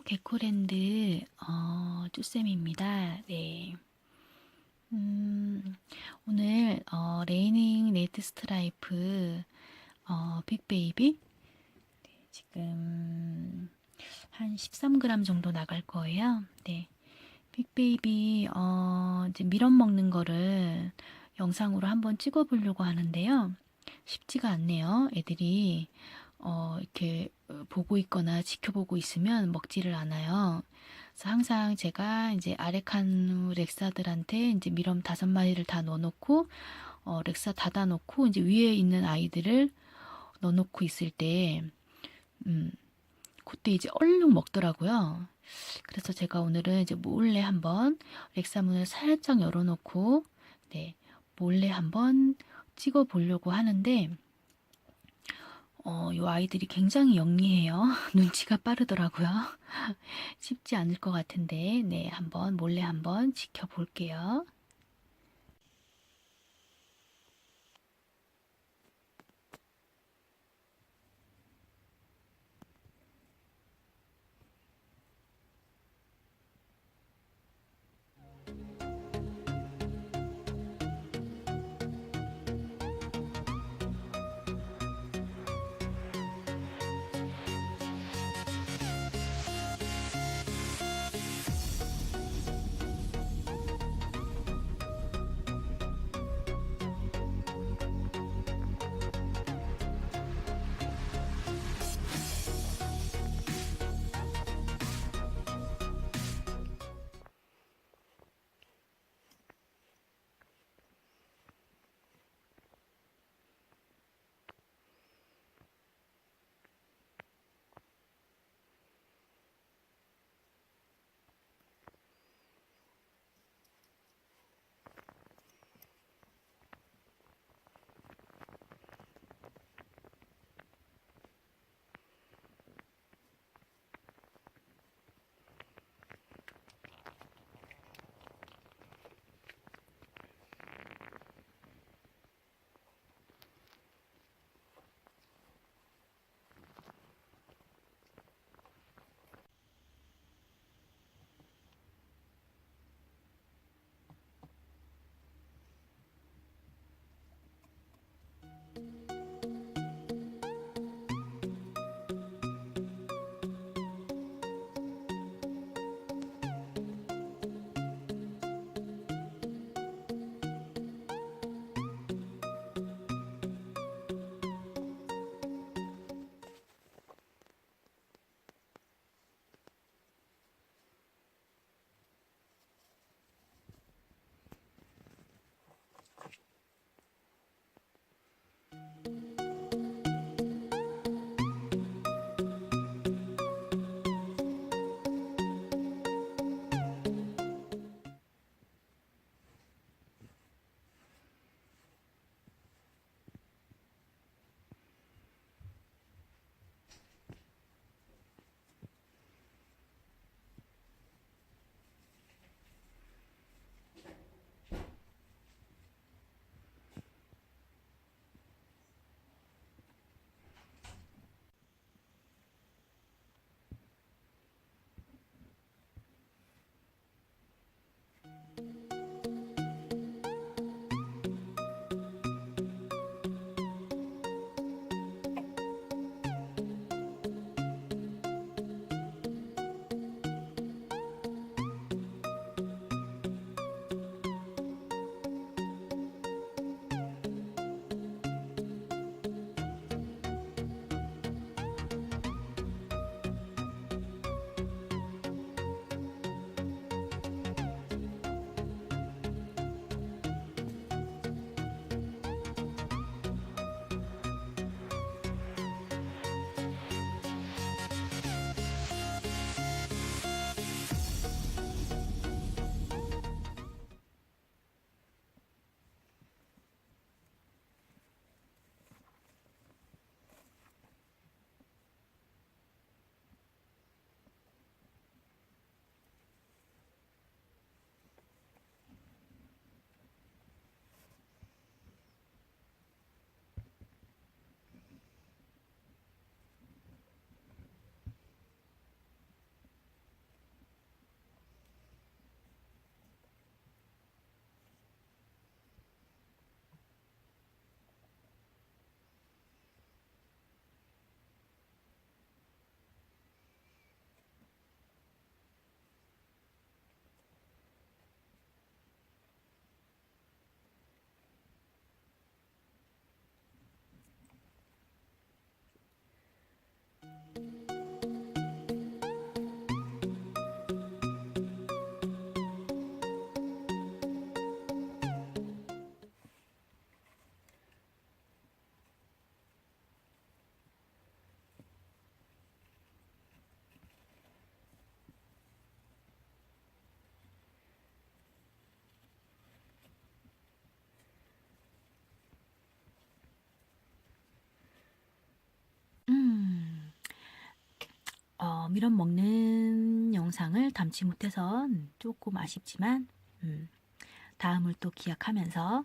개코랜드 어, 쭈쌤입니다. 네. 음, 오늘 어, 레이닝 레드 스트라이프 어, 빅베이비 네, 지금 한 13g 정도 나갈 거예요. 네. 빅베이비 어, 이제 미럼 먹는 거를 영상으로 한번 찍어 보려고 하는데요. 쉽지가 않네요. 애들이 어, 이렇게 어, 보고 있거나 지켜보고 있으면 먹지를 않아요. 그래서 항상 제가 이제 아레카누 렉사들한테 이제 미럼 다섯 마리를 다 넣어놓고 어, 렉사 닫아놓고 이제 위에 있는 아이들을 넣어놓고 있을 때, 음, 그때 이제 얼른 먹더라고요. 그래서 제가 오늘은 이제 몰래 한번 렉사 문을 살짝 열어놓고, 네, 몰래 한번 찍어 보려고 하는데, 어, 요 아이들이 굉장히 영리해요. 눈치가 빠르더라고요. 쉽지 않을 것 같은데, 네, 한번 몰래 한번 지켜볼게요. 어, 미럼 먹는 영상을 담지 못해서 조금 아쉽지만, 음, 다음을 또 기약하면서,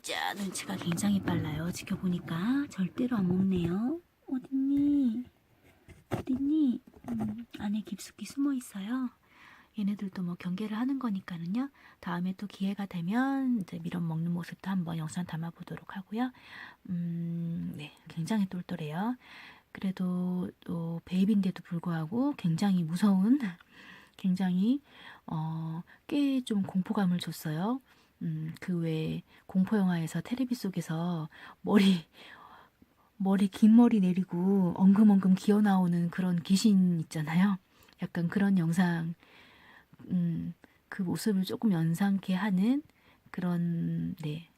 자, 눈치가 굉장히 빨라요. 지켜보니까 절대로 안 먹네요. 어딨니? 어딨니? 음, 안에 깊숙이 숨어 있어요. 얘네들도 뭐 경계를 하는 거니까는요. 다음에 또 기회가 되면 이제 미럼 먹는 모습도 한번 영상 담아 보도록 하고요. 음, 네, 굉장히 똘똘해요. 그래도 또 베이비인데도 불구하고 굉장히 무서운, 굉장히 어, 꽤 좀 공포감을 줬어요. 음, 그 외에 공포 영화에서 테레비 속에서 머리 머리 긴 머리 내리고 엉금엉금 기어 나오는 그런 귀신 있잖아요. 약간 그런 영상, 음, 그 모습을 조금 연상케 하는 그런, 네,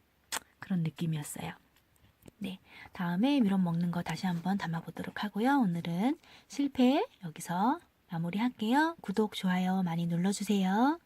그런 느낌이었어요. 네, 다음에 미럼 먹는 거 다시 한번 담아보도록 하고요. 오늘은 실패 여기서 마무리할게요. 구독, 좋아요 많이 눌러주세요.